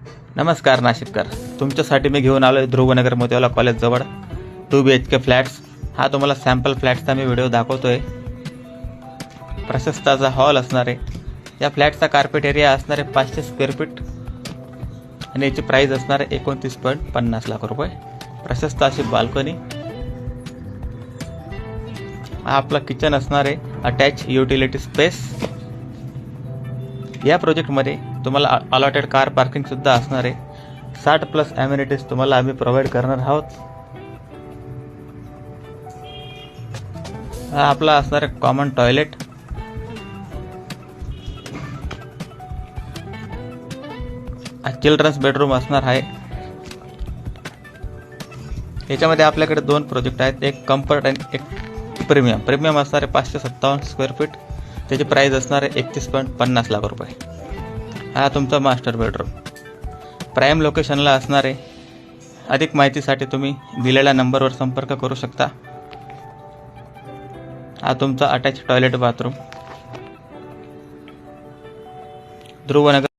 नमस्कार नाशिककर. तुमच्यासाठी मी घेऊन आलो आहे Dhruvnagar Motiwala कॉलेजजवळ two B H K flats हा तुम्हाला सॅम्पल फ्लॅट्सचा मी व्हिडिओ दाखवतो आहे प्रशस्ताचा हॉल असणार. आहे या फ्लॅटचा कार्पेट एरिया असणार आहे पाचशे स्क्वेअर फीट आणि याची प्राईस असणार आहे एकोणतीस पॉईंट पन्नास लाख रुपये. प्रशस्त अशी बाल्कनी हा आपला किचन असणार आहे अटॅच युटिलिटी स्पेस या प्रोजेक्टमध्ये तुम्हाला अलॉटेड कार पार्किंग सुद्धा असणार आहे. साठ प्लस ॲम्युनिटीज तुम्हाला आम्ही प्रोव्हाइड करणार आहोत. हा आपला असणार आहे कॉमन टॉयलेट चिल्ड्रन्स बेडरूम असणार आहे. याच्यामध्ये आपल्याकडे दोन प्रोजेक्ट आहेत. एक कम्फर्ट आणि एक प्रीमियम प्रीमियम असणार आहे पाचशे सत्तावन्न स्क्वेअर फीट त्याची प्राईस असणार आहे एकतीस पॉईंट पन्नास लाख रुपये. हा तुमचा मास्टर बेडरूम. प्राईम लोकेशनला असणारे अधिक माहितीसाठी तुम्ही दिलेल्या नंबरवर संपर्क करू शकता. हा तुमचा अटॅच टॉयलेट बाथरूम ध्रुवनगर